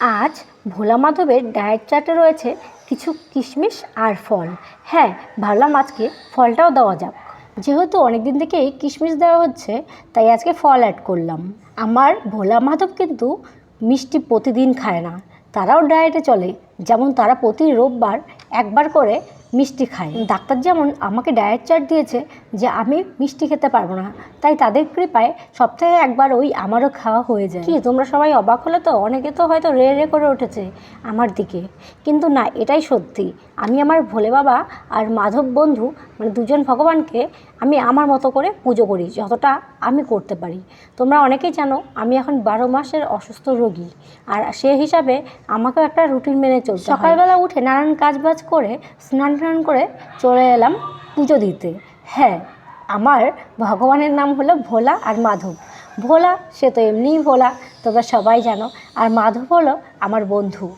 আজ ভোলা মাধবের ডায়েট চার্টে রয়েছে কিছু কিশমিশ আর ফল। হ্যাঁ ভাবলাম আজকে ফলটাও দেওয়া যাক। যেহেতু অনেক দিন থেকেই কিশমিশ দেওয়া হচ্ছে, তাই আজকে ফল অ্যাড করলাম। আমার ভোলা মাধব কিন্তু মিষ্টি প্রতিদিন খায় না। তারাও ডায়েটে চলে। যেমন তারা প্রতি রোববার একবার করে মিষ্টি খাই। ডাক্তার যেমন আমাকে ডায়েট চার্ট দিয়েছে যে আমি মিষ্টি খেতে পারব না তাই তাদের কৃপায় সপ্তাহে একবার ওই আমারও খাওয়া হয়ে যায়। কি তোমরা সবাই অবাক হলে তো? অনেকে তো হয়তো রে রে করে উঠেছে আমার দিকে। কিন্তু না এটাই সত্যি। আমি আমার ভোলে বাবা আর মাধব বন্ধু মানে দুজন ভগবানকে আমি আমার মতো করে পুজো করি যতটা আমি করতে পারি। তোমরা অনেকেই জানো আমি এখন বারো মাসের অসুস্থ রোগী। আর সে হিসাবে আমাকেও একটা রুটিন মেনে চলছে সকালবেলা উঠে নানান কাজবাজ করে স্নান টান করে চলে এলাম পুজো দিতে। হ্যাঁ আমার ভগবানের নাম হলো ভোলা আর মাধব। ভোলা, সে তো এমনিই ভোলা, তোমরা সবাই জানো। আর মাধব হলো আমার বন্ধু।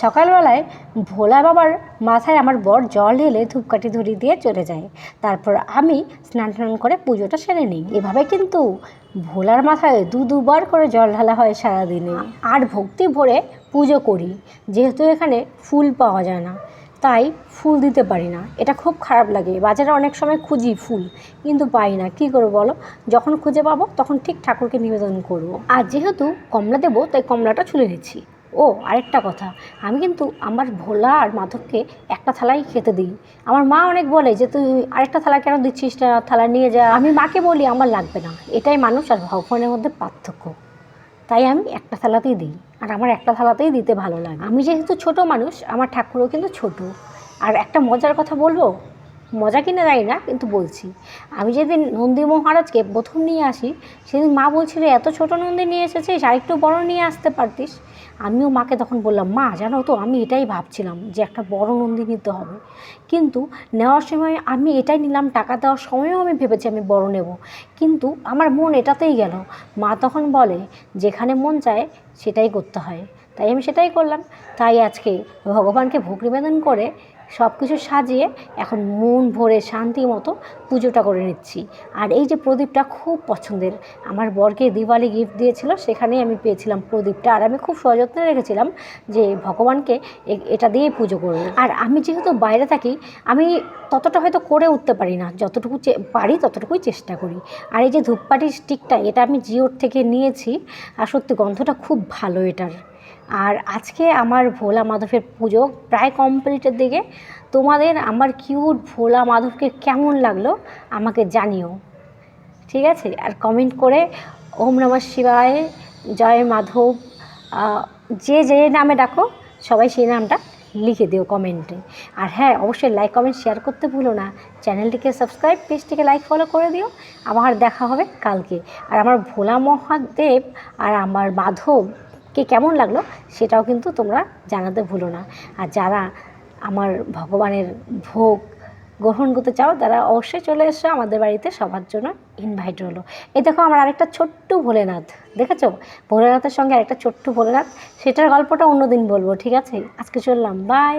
সকালবেলায় ভোলা বাবার মাথায় আমার বর জল ঢেলে ধূপকাঠি ধরি দিয়ে চলে যায়। তারপর আমি স্নান টান করে পুজোটা সেরে নিই। এভাবে কিন্তু ভোলার মাথায় দু দুবার করে জল ঢালা হয় সারাদিনে। আর ভক্তি ভরে পুজো করি। যেহেতু এখানে ফুল পাওয়া যায় না। তাই ফুল দিতে পারি না। এটা খুব খারাপ লাগে। বাজারে অনেক সময় খুঁজি ফুল, কিন্তু পাই না। কী করব বলো? যখন খুঁজে পাবো, তখন ঠিক ঠাকুরকে নিবেদন করব। আর যেহেতু কমলা দেবো, তাই কমলাটা ছুলে নিচ্ছি। ও, আরেকটা কথা। আমি কিন্তু আমার ভোলা আর মাধবকে একটা থালাই খেতে দিই। আমার মা অনেক বলে যে, তুই আরেকটা থালা কেন দিচ্ছিস না? থালা নিয়ে যা। আমি মাকে বলি, আমার লাগবে না। এটাই মানুষ আর ভগবানের মধ্যে পার্থক্য। তাই আমি একটা থালাতেই দিই। আর আমার একটা থালাতেই দিতে ভালো লাগে। আমি যেহেতু ছোট মানুষ, আমার ঠাকুরও কিন্তু ছোট। আর একটা মজার কথা বলব? মজা কিনা জানি না, কিন্তু বলছি। আমি যেদিন নন্দী মহারাজকে প্রথম নিয়ে আসি, সেদিন মা বলছিল, এত ছোট নন্দী নিয়ে এসেছিস আর একটু বড় নিয়ে আসতে পারতিস। আমিও মাকে তখন বললাম, মা, জানো তো, আমি এটাই ভাবছিলাম যে একটা বড় নন্দী নিতে হবে। কিন্তু নেওয়ার সময় আমি এটাই নিলাম, টাকা দেওয়ার সময়ও আমি ভেবেছি আমি বড় নেব। কিন্তু আমার মন এটাতেই গেল। মা তখন বলে, যেখানে মন চায় সেটাই করতে হয়। তাই আমি সেটাই করলাম। তাই আজকে ভগবানকে ভোগ নিবেদন করে সব কিছু সাজিয়ে এখন মন ভরে শান্তি মতো পুজোটা করে নিচ্ছি। আর এই যে প্রদীপটা খুব পছন্দের, আমার বরকে দিওয়ালি গিফট দিয়েছিল, সেখানেই আমি পেয়েছিলাম প্রদীপটা। আর আমি খুব সযত্নে রেখেছিলাম যে ভগবানকে এটা দিয়েই পুজো করব। আর আমি যেহেতু বাইরে থাকি, আমি ততটা হয়তো করে উঠতে পারি না। যতটুকু পারি ততটুকুই চেষ্টা করি। আর এই যে ধূপকাঠির স্টিকটা এটা আমি জিওর থেকে নিয়েছি। আর সত্যি গন্ধটা খুব ভালো এটার। আর আজকে আমার ভোলা মাধবের পুজো প্রায় কমপ্লিটের দিকে। তোমাদের আমার কিউট ভোলা মাধবকে কেমন লাগল আমাকে জানিও। ঠিক আছে? আর কমেন্ট করে ওম নমঃ শিবায়, জয় মাধব যে যে নামে ডাকো, সবাই সেই নামটা লিখে দিও কমেন্টে আর হ্যাঁ অবশ্যই লাইক কমেন্ট শেয়ার করতে ভুলো না। চ্যানেলটিকে সাবস্ক্রাইব পেজটিকে লাইক ফলো করে দিও। আবার দেখা হবে কালকে। আর আমার ভোলা মহাদেব আর আমার মাধবকে কেমন লাগল সেটাও কিন্তু তোমরা জানাতে ভুলো না। আর যারা আমার ভগবানের ভোগ গ্রহণ করতে চাও, তারা অবশ্যই চলে এসো আমাদের বাড়িতে, সবার জন্য ইনভাইট হলো। এই দেখো আমার আরেকটা ছোট্ট ভোলেনাথ, দেখেছ? ভোলেনাথের সঙ্গে আরেকটা ছোট্ট ভোলেনাথ, সেটার গল্পটা অন্যদিন বলব, ঠিক আছে? আজকে চললাম বাই